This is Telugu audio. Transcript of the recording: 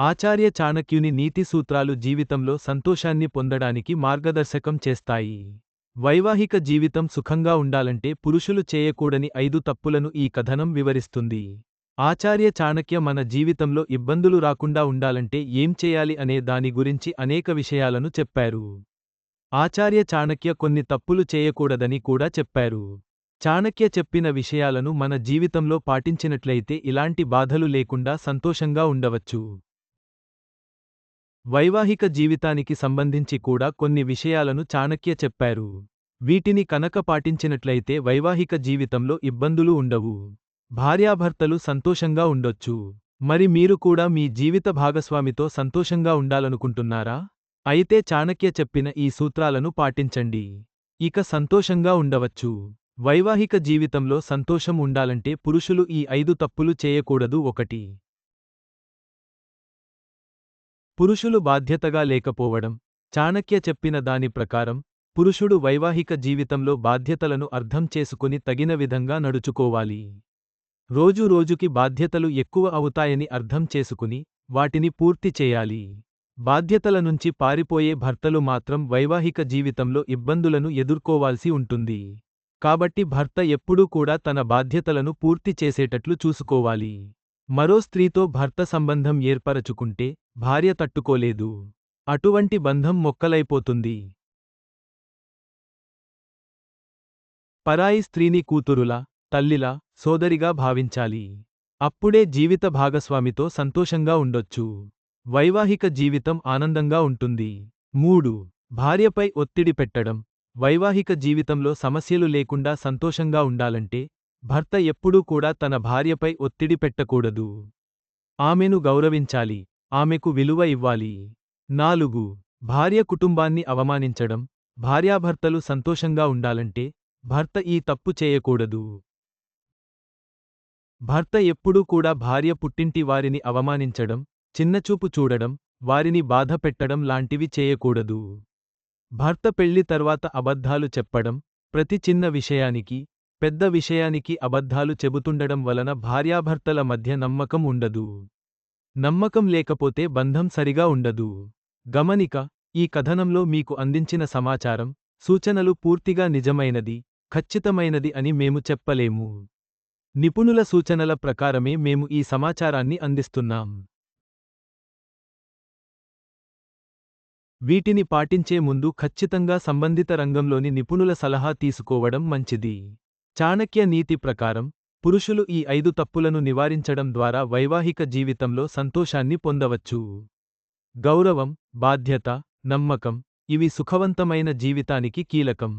ఆచార్య చాణక్యుని నీతి సూత్రాలు జీవితంలో సంతోషాన్ని పొందడానికి మార్గదర్శకం చేస్తాయి. వైవాహిక జీవితం సుఖంగా ఉండాలంటే పురుషులు చేయకూడని ఐదు తప్పులను ఈ కథనం వివరిస్తుంది. ఆచార్య చాణక్య మన జీవితంలో ఇబ్బందులు రాకుండా ఉండాలంటే ఏం చేయాలి అనే దాని గురించి అనేక విషయాలను చెప్పారు. ఆచార్య చాణక్య కొన్ని తప్పులు చేయకూడదని కూడా చెప్పారు. చాణక్య చెప్పిన విషయాలను మన జీవితంలో పాటించినట్లయితే ఇలాంటి బాధలు లేకుండా సంతోషంగా ఉండవచ్చు. వైవాహిక జీవితానికి సంబంధించి కూడా కొన్ని విషయాలను చాణక్య చెప్పారు. వీటిని కనక పాటించినట్లయితే వైవాహిక జీవితంలో ఇబ్బందులు ఉండవు. భార్యాభర్తలు సంతోషంగా ఉండొచ్చు. మరి మీరు కూడా మీ జీవిత భాగస్వామితో సంతోషంగా ఉండాలనుకుంటున్నారా? అయితే చాణక్య చెప్పిన ఈ సూత్రాలను పాటించండి. ఇక సంతోషంగా ఉండవచ్చు. వైవాహిక జీవితంలో సంతోషం ఉండాలంటే పురుషులు ఈ ఐదు తప్పులు చేయకూడదు ఒకటి. పురుషులు బాధ్యతగా లేకపోవడం చాణక్య చెప్పిన దాని ప్రకారం పురుషుడు వైవాహిక జీవితంలో బాధ్యతలను అర్థం చేసుకుని తగిన విధంగా నడుచుకోవాలి. రోజు రోజుకి బాధ్యతలు ఎక్కువ అవుతాయని అర్థం చేసుకుని వాటిని పూర్తి చేయాలి. బాధ్యతల నుంచి పారిపోయే భర్తలు మాత్రం వైవాహిక జీవితంలో ఇబ్బందులను ఎదుర్కోవాల్సి ఉంటుంది. కాబట్టి భర్త ఎప్పుడూ కూడా తన బాధ్యతలను పూర్తి చేసేటట్లు చూసుకోవాలి. మరో స్త్రీతో భర్త సంబంధం ఏర్పరచుకుంటే భార్య తట్టుకోలేదు. అటువంటి బంధం మొక్కలైపోతుంది. పరాయి స్త్రీని కూతురులా తల్లిలా సోదరిగా భావించాలి. అప్పుడే జీవిత భాగస్వామితో సంతోషంగా ఉండొచ్చు. వైవాహిక జీవితం ఆనందంగా ఉంటుంది. మూడు. భార్యపై ఒత్తిడి పెట్టడం. వైవాహిక జీవితంలో సమస్యలు లేకుండా సంతోషంగా ఉండాలంటే భర్త ఎప్పుడూ కూడా తన భార్యపై ఒత్తిడి పెట్టకూడదు. ఆమెను గౌరవించాలి. ఆమెకు విలువ ఇవ్వాలి. నాలుగు. భార్య కుటుంబాన్ని అవమానించడం. భార్యాభర్తలు సంతోషంగా ఉండాలంటే భర్త ఈ తప్పు చేయకూడదు. భర్త ఎప్పుడూ కూడా భార్య పుట్టింటి వారిని అవమానించడం చిన్నచూపు చూడడం వారిని బాధ పెట్టడం లాంటివి చేయకూడదు. భర్త పెళ్ళి తర్వాత అబద్ధాలు చెప్పడం ప్రతి చిన్న విషయానికి పెద్ద విషయానికి అబద్ధాలు చెబుతుండడం వలన భార్యాభర్తల మధ్య నమ్మకం ఉండదు. నమ్మకం లేకపోతే బంధం సరిగా ఉండదు. గమనిక ఈ కథనంలో మీకు అందించిన సమాచారం సూచనలు పూర్తిగా నిజమైనది ఖచ్చితమైనది అని మేము చెప్పలేము. నిపుణుల సూచనల ప్రకారమే మేము ఈ సమాచారాన్ని అందిస్తున్నాం. వీటిని పాటించే ముందు ఖచ్చితంగా సంబంధిత రంగంలోని నిపుణుల సలహా తీసుకోవడం మంచిది. చాణక్య నీతి ప్రకారం పురుషులు ఈ ఐదు తప్పులను నివారించడం ద్వారా వైవాహిక జీవితంలో సంతోషాన్ని పొందవచ్చు. గౌరవం బాధ్యత నమ్మకం ఇవి సుఖవంతమైన జీవితానికి కీలకం.